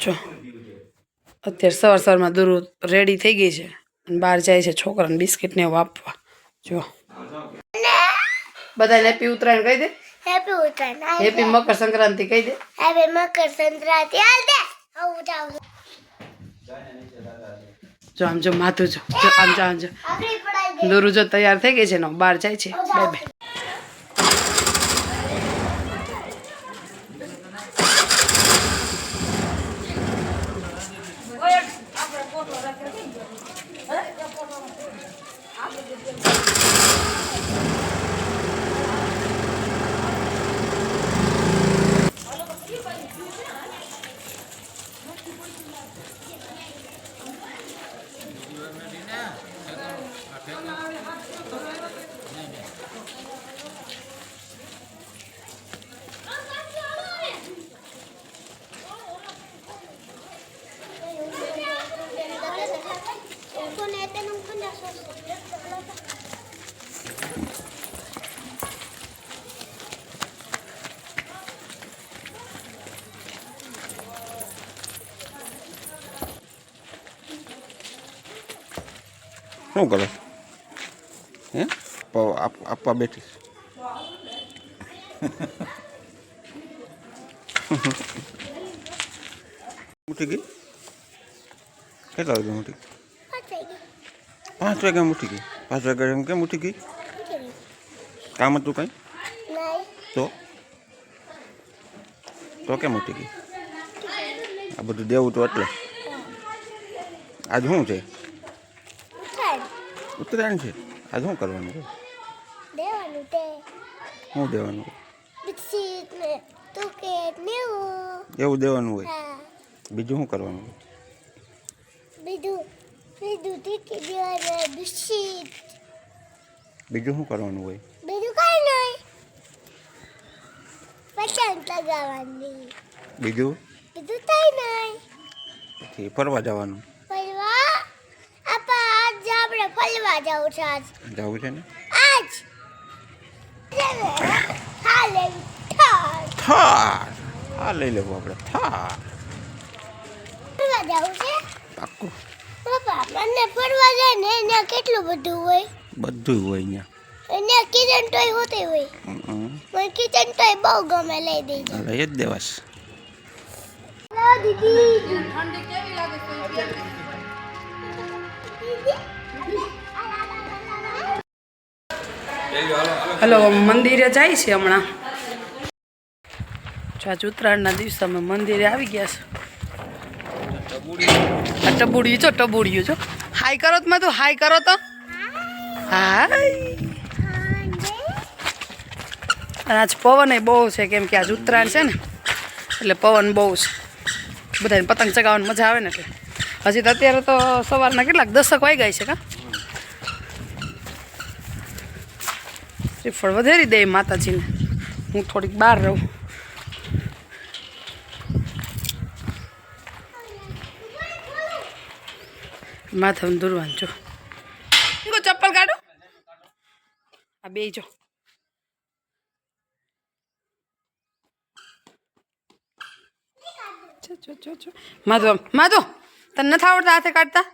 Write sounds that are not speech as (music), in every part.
જો અત્યારે સવાર સવારમાં દૂર રેડી થઈ ગઈ છે અને બહાર જાય છે છોકરાને બિસ્કિટ ને એવું આપવા. જો. બધાને હેપી ઉત્તરાયણ કહી દે. હેપી ઉત્તરાયણ. હેપી મકર સંક્રાંતિ કહી દે. હેપી મકર સંક્રાંતિ. હાલ દે આવું જાવ જો આમ જો માથું જો. જો આમ જો આમ જો. દુરુ દોરું જો તૈયાર થઈ ગઈ છે ને બહાર જાય છે. બે બે શું કરે હે પ- આપ- આપવા બેઠી ઉઠી ગઈ કેટલા વાગે ઉઠી પાંચ વાગે ઉઠી ગઈ પાંચ વાગે એમ કેમ ઉઠી ગઈ કામ હતું કંઈ તો તો કેમ ઉઠી ગઈ આ બધું દેવું તો એટલે આજ શું છે ઉત્તરાયણ છે? આ શું કરવાનું છે? દેવાનું તે. શું દેવાનું? બિસ્કિટ ને તુકેટ ને એવું દેવાનું હોય? બીજું શું કરવાનું હોય? બીજું બીજું ટીકી દેવાનું બિસ્કિટ બીજું શું કરવાનું હોય? બીજું કઈ નહીં. પતંગ લગાવવાની. બીજું? બીજું કઈ નહીં. ફરવા જવાનું. ફરવા? આપા આજ આપણે ફરવા જવું છે આજ. જવું છે ને? આજ. હાલે થાર હા લઈ લેવું આપણે. થાર ફરવા જવું છે? પાક્કું. પપ્પા મને ફરવા જાય ને અહીંયા કેટલું બધું હોય? બધું હોય અહીંયા. અહીંયા કિચન ટોય હોતી હોય. મને કિચન ટોય બહુ ગમે લઈ દેજો. લઈ જ દેવાશ. દીદી. હલો મંદિરે જાય છે હમણાં. જો આજ ઉત્તરાયણના દિવસે અમે મંદિરે આવી ગયા છે. ટબુડિયું છો ટબુડિયું છો હાય કરો તો તું હાય કરો તો. હાય. અને આજ પવન એ બહુ છે, કેમ કે આજ ઉત્તરાયણ છે ને, એટલે પવન બહુ છે. બધાને પતંગ ચગાવવાની મજા આવે ને એટલે. હજી તો અત્યારે તો સવારના કેટલાક દસક વાગ્યા છે કા? શ્રીફળ વધેરી દે માતાજીને. હું થોડીક બહાર રહું. માથામાં દુરવાનું જો. ચપ્પલ કાઢો. આ બે જો. માધો, માધુ, તને નથી આવડતા હાથે કાઢતા?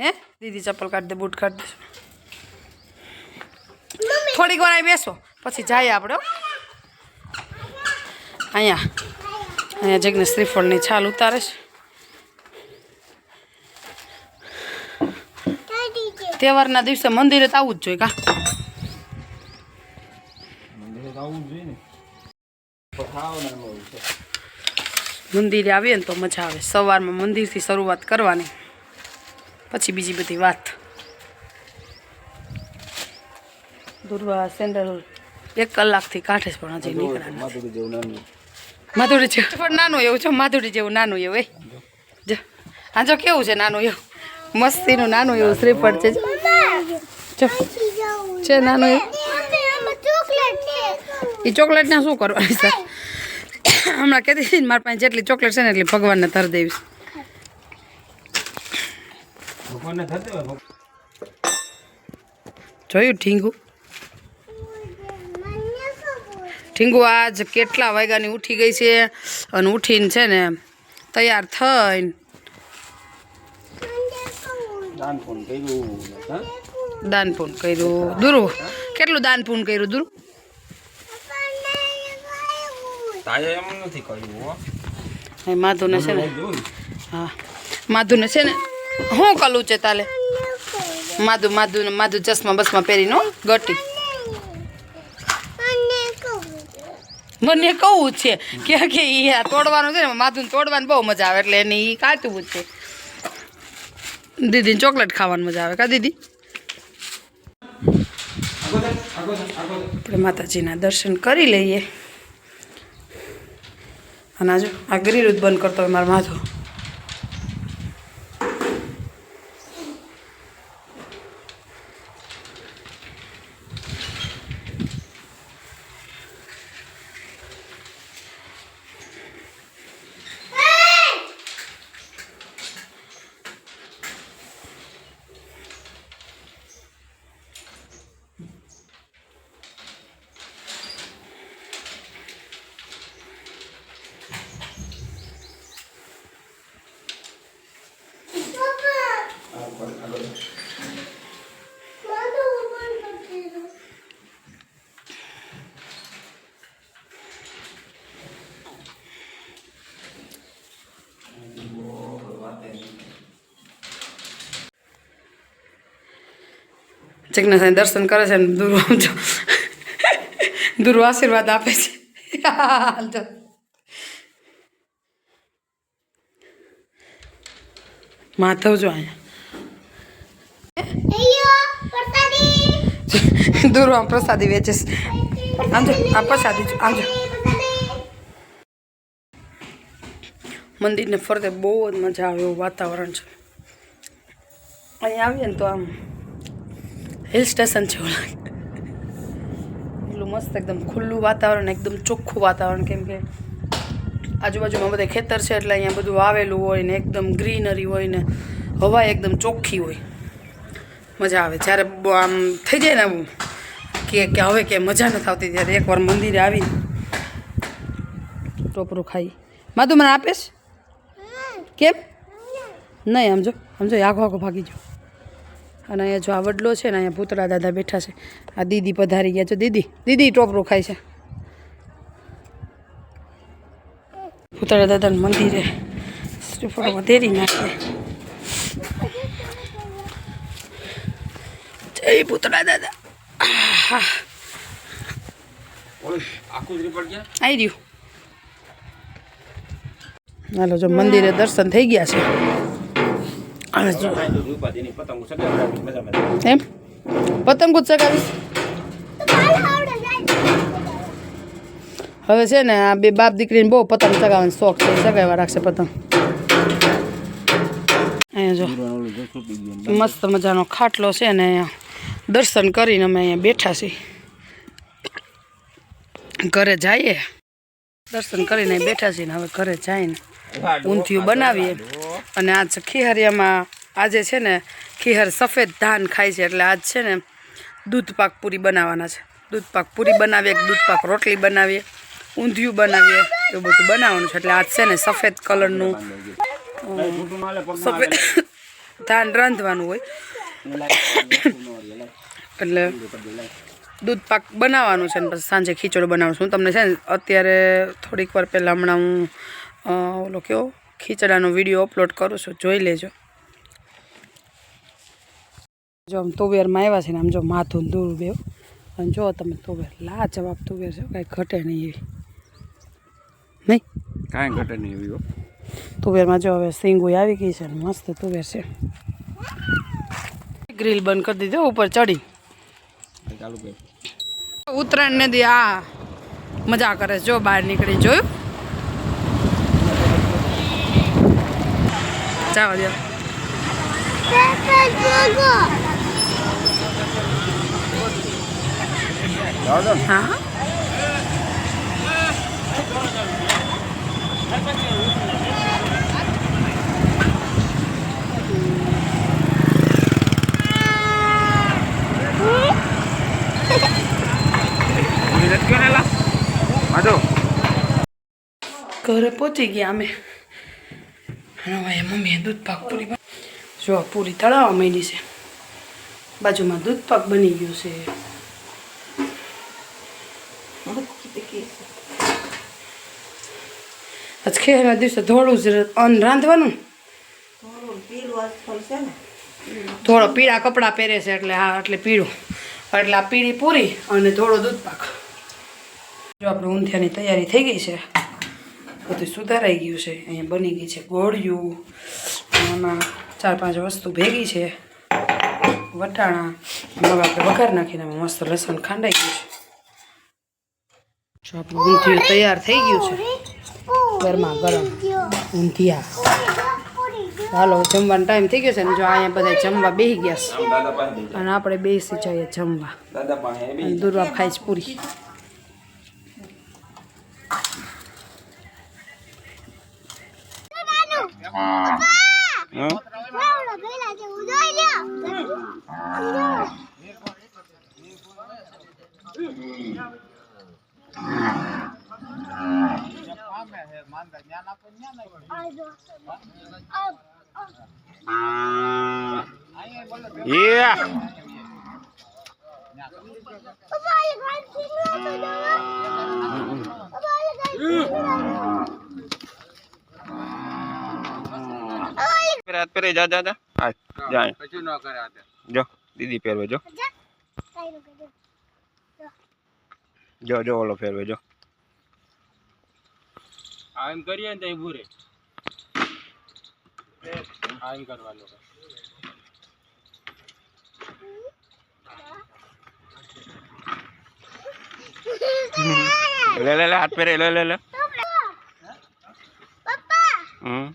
હે? દીદી ચપ્પલ કાઢ દે, બૂટ કાઢ દે. થોડીક વાર અહીં બેસો. પછી જાય આપણે અહીંયા. અહીંયા જગને શ્રીફળની છાલ ઉતારે છે. તહેવારના દિવસે મંદિરે તો આવવું જ જોઈએ કા? મંદિરે આવીએ ને તો મજા આવે. સવારમાં મંદિરથી શરૂઆત કરવાની. પછી બીજી બધી વાત. દુર્વા સેન્ડલ એક કલાકથી કાંઠે પણ હજી નીકળ્યા માધુરી જેવું પણ નાનું એવું છે માધુરી જેવું નાનું એવું એ. જો આ જો કેવું છે નાનું એવું? મસ્તીનું નાનું એવું શ્રીફળ છે જો. છે નાનું એવું? ચોકલેટ છે એ ચોકલેટને શું કરવાની છે? હમણાં કહેતી હતી ને મારી પાસે જેટલી ચોકલેટ છે ને એટલી ભગવાનને ધર દેવી. જોયું ઢીંગુ? ઢીંગુ આજ કેટલા વાગ્યાની ઉઠી ગઈ છે અને ઉઠીને છે ને તૈયાર થઈને દાનપૂન કર્યું. દુરુ કેટલું દાનપૂન કર્યું દુરુ? માધુને છે ને હા. માધુને છે ને શું કલું છે તાલે? માધુ માધુ માધુ ચશ્મા બસમાં પહેરીને ગટી. મને કહું છે કે કે એ આ તોડવાનું છે ને, માથું તોડવાની બહુ મજા આવે, એટલે એને એ કાચવું છે દીદીને ચોકલેટ ખાવાની મજા આવે, કા દીદી? આપણે માતાજીના દર્શન કરી લઈએ. અને આજુ આ ગરીરુદ બંધ કરતો હોય મારો માધુ જગન્નાથને દર્શન કરે છે ને દુર્વ (laughs) આશીર્વાદ આપે છે. માધવ જો અહીંયા. (laughs) દૂર પ્રસાદી વેચે છે. આ પ્રસાદી જો, આમ જો. મંદિરને ફરતે બહુ જ મજા આવે એવું વાતાવરણ છે. અહીંયા આવીએ ને તો આમ હિલ સ્ટેશન છે એવું લાગે એટલું મસ્ત એકદમ ખુલ્લું વાતાવરણ એકદમ ચોખ્ખું વાતાવરણ કેમ કે આજુબાજુમાં બધા ખેતર છે એટલે અહીંયા બધું વાવેલું હોય ને એકદમ ગ્રીનરી હોય ને હવા એકદમ ચોખ્ખી હોય. મજા આવે. જ્યારે આમ થઈ જાય ને આમ કે કે હવે કે મજા નથી આવતી ત્યારે એકવાર મંદિરે આવી ટોપરું ખાઈ. માધુ મને આપીશ? કેમ? નહીં આમ જો આમ જો આખો આખો ભાગી જો અને અહીંયા જો આ વડલો છે ને અહીંયા પૂતળા દાદા બેઠા છે. આ દીદી પધારી ગયા છે. દીદી દીદી ટોપરું ખાય છે. પૂતળા દાદાનું મંદિરે શ્રીફળમાં તેરી નાખે. જય પૂતળા દાદા. હા આવી રહ્યું. હાલો જો મંદિરે દર્શન થઈ ગયા છે હવે જો રૂપાજીની પતંગ સગાવવાની મજા મજા એમ? પતંગ જ ચગાવીશ. હવે છે ને આ બે બાપ દીકરીને બહુ પતંગ ચગાવવાનો શોખ છે, ચગાવવા રાખશે પતંગ. અહીંયા જો, મસ્ત મજાનો ખાટલો છે ને અહીંયા. દર્શન કરીને અમે અહીંયા બેઠા છીએ. ઘરે જઈએ. દર્શન કરીને બેઠા છીએ ને હવે ઘરે જઈને ઊંધિયું બનાવીએ. અને આજ ખીહરિયામાં આજે છે ને ખીહર સફેદ ધાન ખાય છે એટલે આજ છે ને દૂધ પાક પૂરી બનાવવાના છે. દૂધ પાક પૂરી બનાવીએ દૂધ પાક રોટલી બનાવીએ, ઊંધિયું બનાવીએ, એવું બધું બનાવવાનું છે. એટલે આજ છે ને સફેદ કલરનું સફેદ ધાન રાંધવાનું હોય. એટલે દૂધ પાક બનાવવાનું છે ને પછી સાંજે ખીચડો બનાવવાનું છું તમને છે ને અત્યારે થોડીક વાર પહેલાં હમણાં હું ઓલો કેવો? ખીચડાનો વીડિયો અપલોડ કરું છું જોઈ લેજો. જો આમ તુવેરમાં આવ્યા છે ને આમ જો માથું દૂર બેવ અને જો તમે તુવેર લા જવાબ તુવેર છે કાંઈ ઘટે નહીં એવી. નહીં? કાંઈ ઘટે નહીં એવી તુવેરમાં જો હવે સિંગુઈ આવી ગઈ છે મસ્ત તુવેર છે. ગ્રીલ બંધ કરી દીધો ઉપર ચડી ઉત્તરાયણ ને દી આ મજા કરે જો બહાર નીકળી જોયું જાવ દો જાઓ દો. હા. ઘરે પહોંચી ગયા અમે અને હવે મમ્મીએ દૂધ પાક પૂરી જો પૂરી તળાવવા માંડી છે. બાજુમાં દૂધ બની ગયું છે. ખેરના દિવસે ધોળું જ અન્ન રાંધવાનું. થોડો પીળા કપડાં પહેરે છે એટલે હા, એટલે પીળું. એટલે આ પીળી પૂરી અને થોડો દૂધ પાક. જો, આપણે ઊંધિયાની તૈયારી થઈ ગઈ છે. બધું સુધારાઈ ગયું છે. અહીંયા બની ગઈ છે ગોળિયું. એમાં ચાર પાંચ વસ્તુ ભેગી છે. વટાણા. હવે આપણે વઘાર નાખીને મસ્ત લસણ ખાંડાઈ ગયું છે. જો આપણું ઊંધિયું તૈયાર થઈ ગયું છે. ગરમા ગરમ ઊંધિયા. હાલો જમવાનો ટાઈમ થઈ ગયો છે ને જો અહીંયા બધા જમવા બેસી ગયા છે. અને આપણે બેસી જઈએ જમવા. દુર્વા ખાઈ પૂરી. હા લાવડો પેલા જેવું જોઈ લ્યો Yeah. પપ્પા એ ગાડી શીખલો તો દવા પપ્પા એ ગાડી પેરે હાથ પહેરે જા જા જા. હા જા જો દીદી પહેરવે જો. જો જો. ઓલો ફેરવે જો. આમ કરીએ ને ત્યાં ભૂરે આમ કરવાનું લે. લે લે હાથ પહેરે લે લે લે. પપ્પા. હમ.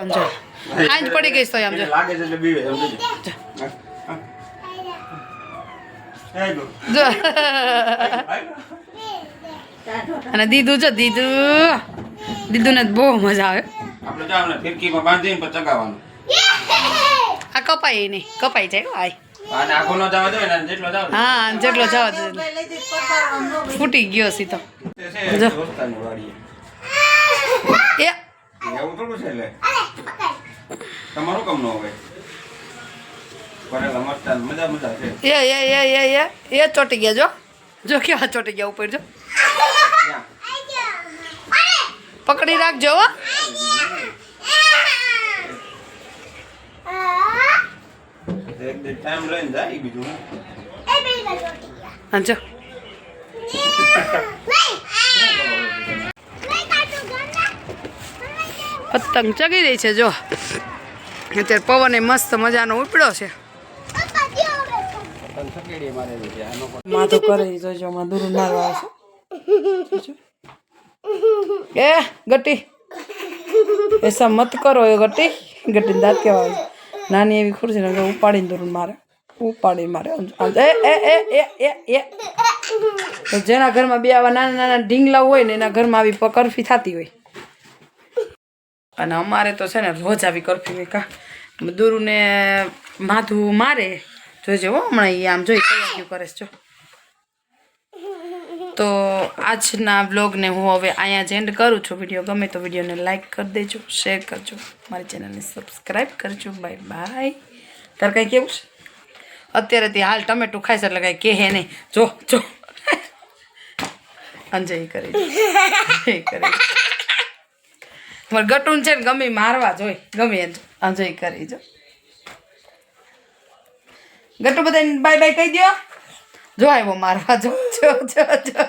સમજો. આજ પડી ગઈ તો આમ જો લાગે છે એટલે બીવે સમજી જો. અને દીધું જો દીધું. દીધું ને બહુ મજા આવે. આપણે જો આપણે ફિરકીમાં બાંધીને પછી ચગાવવાનું. આ કપાય નહીં. કપાઈ જાય હો, આય. અને આખો ન જવા દો ને જેટલો જાવ હા જેટલો જવા દે. ફૂટી ગયો સી તો જો. એવું થોડું છે એટલે. તમારું કામ ન હોય. ભરેલા મરચાં મજા મજા છે. એ એ એ એ એ એ ચોટી ગયા જો. જો કેવા ચોટી ગયા ઉપર જો. પકડી રાખજો હો. ટાઈમ લઈને જાય બીજું. હા જો. પતંગ ચગી રહી છે જો. અત્યારે પવન એ મસ્ત મજાનો ઉપડ્યો છે. માથું કરે ઈ જોજો હમણાં દૂર મારવા આવશે. એ ગટી. એસા મત કરો એ ગટી. ગટી દાંત કહેવાય નાની એવી ખુરશી ને ઉપાડીને દૂર મારે. ઉપાડી મારે. આમ આમ એ એ એ એ એ. એ જેના ઘરમાં બે આવા નાના નાના ઢીંગલા હોય ને એના ઘરમાં આવી કરફી થતી હોય. અને અમારે તો છે ને રોજ આવી કરફ્યુ કા દૂરને માથું મારે. જોઈજો હો, હમણાં એ આમ જોઈ તૈયારીઓ કરે છે, જો. તો આજના બ્લોગને હું હવે અહીંયા જ એન્ડ કરું છું વીડિયો. ગમે તો વિડીયોને લાઇક કરી દેજો શેર કરજો. મારી ચેનલને સબસ્ક્રાઈબ કરજો. બાય બાય તારે કંઈ કેવું છે? અત્યારે તે હાલ ટમેટું ખાય છે એટલે કાંઈ કહે નહીં. જો જો. અંજય કરી કરી મારે ગટુન છે ને ગમે મારવા જોઈ, ગમે એ અંજય કરી, જો. ગટુ બધાને બાય બાય કહી દો જો આવ્યો મારવા જો જો જો.